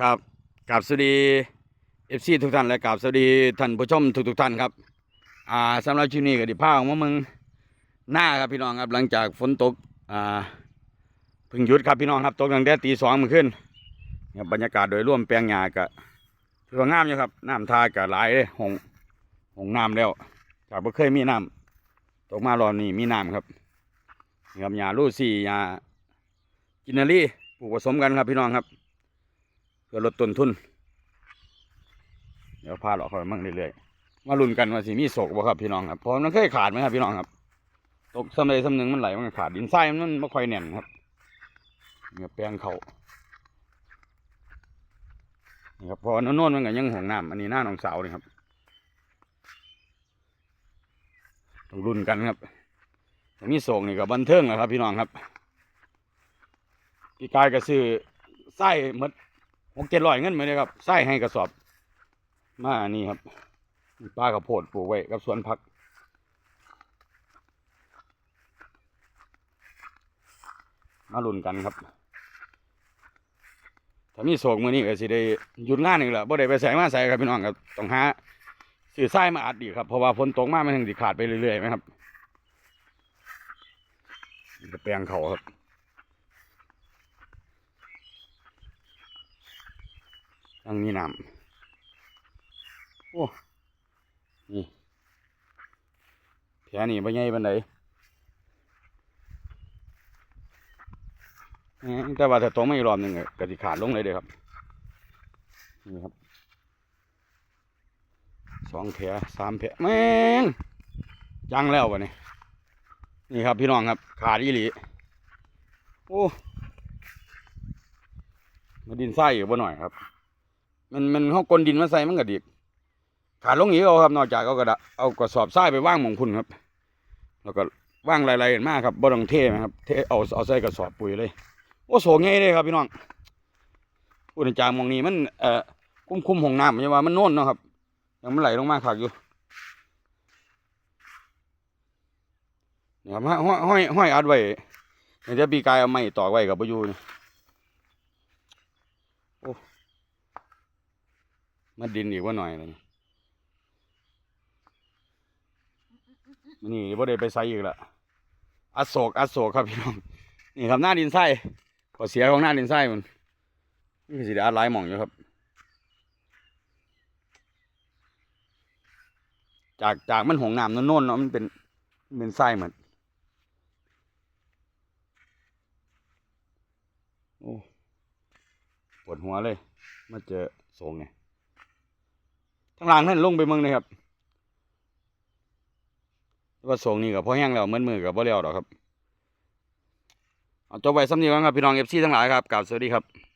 ครับกราบสวัสดีเอฟซีทุกท่านและกราบสวัสดีท่านผู้ชมทุกทุกๆท่านครับอ่าสำหรับช่วนี้ก็ดิพาของมึงหน้าครับพี่น้องครับหลังจากฝนตกอ่าเพิ่งหยุดครับพี่น้องครับตกตั้งแต่ตีสองเมื่อคืนเนี่ยบรรยากาศโดยรวมแปลงหญ้าก็ถือว่างามอยู่ครับน้ำทาก็หลายเลยหงหงน้ำแล้วจากบ่เคยมีน้ำตกมารอบนี้มีน้ำครับนี่ครับหญ้าลูซี่หญ้ากินนารีปลูกผสมกันครับพี่น้องครับ พื่อลดต้นทุน เดี๋ยวพาเราเขาไปมั่งเรื่อยๆ มาลุ้นกันว่าสิมีโศกบ่ครับพี่น้องครับ เพราะมันเคยขาดไหมครับพี่น้องครับ ตกสำใดสำหนึ่งมันไหลมันขาดดินทรายมันไม่ค่อยแน่นครับนี่ครับแปลงเขานี่ครับพอโน่นมันก็ยังห่วงน้ำอันนี้หน้าหนองสาวนี่ครับต้องรุ่นกันครับแต่มีโศกนี่ก็บันเทิงแล้วครับ พี่น้องครับพี่กายก็ซื้อไส้มด หกเจ็ดร้อยเงินมาเลยครับไส้ให้กระสอบ มาอันนี้ครับป้าข้าวโพดปลูกไว้กับสวนผักมาลุ้นกันครับ ถ้ามีโศกมือนี้ก็สิได้หยุดงานอีกแล้วบ่ได้ไปใส่มาใส่ครับพี่น้องครับต้องหาสื่อทรายมาอัดอีครับ เพราะว่าฝนตกมากมันถึงสิขาดไปเรื่อยๆไหมครับนี่ก็แปลงเขาครับ ตั้งมีน้ำโอ้ นี่แผลนี่บ่ใหญ่ปานใดแต่ว่าถ้าตกมาอีกรอบหนึ่งอะก็สิขาดลงเลยเด้อครับ นี่ครับ สองแผลสามแผลแม่งจังแล้ววะนี่นี่ครับพี่น้องครับ ขาดอีหลี โอ้มาดินไส้อยู่บ่หน่อยครับ มันมันเขากลนดินมาใส่มันก็ดีขาดลงอีกเอาครับ นอกจากเอากระดาเอากระสอบทรายไปว่างมองพุ่นครับ แล้วก็ว่างลายๆมากครับบ่ต้องเทนะครับเทเอาเอาใส่กระสอบปุ๋ยเลยโอ้โสงไงเลยครับพี่น้องพูดจามองนี้มันเอ่อคุ้มคุ้มห้องน้ำใช่ว่ามันโน่นเนาะครับยังมันไหลลงมาขักอยู่เนี่ยครับห้อยห้อยห้อยอัดไว้เดี๋ยวปีกายเอาไม้ต่อไว้กับประยูนโอ้ มันดินอีกว่าหน่อยเลยนี่บ่ได้ไปใส่อีกละอโศกอโศกครับพี่น้อง นี่ครับหน้าดินไส้ขอเสียของหน้าดินไส้มันนี่คือสิได้อัดหลายหมองอยู่ครับ จากจากมันหงน้ำโน่นๆเนาะมันเป็นมันเป็นไส้เหมือนโอ้ปวดหัวเลย มาเจอโศงไง ทั้งหลังนั่นลงไปเมืองเลยครับว่าส่งนี่กับพอแห้งแล้วเหมือนมือกับพ่เลี้ยวดอกครับเอาจบไว้สำนีก่อนครับพี่น้องเอฟซีทั้งหลายครับกล่าวสวัสดีครับ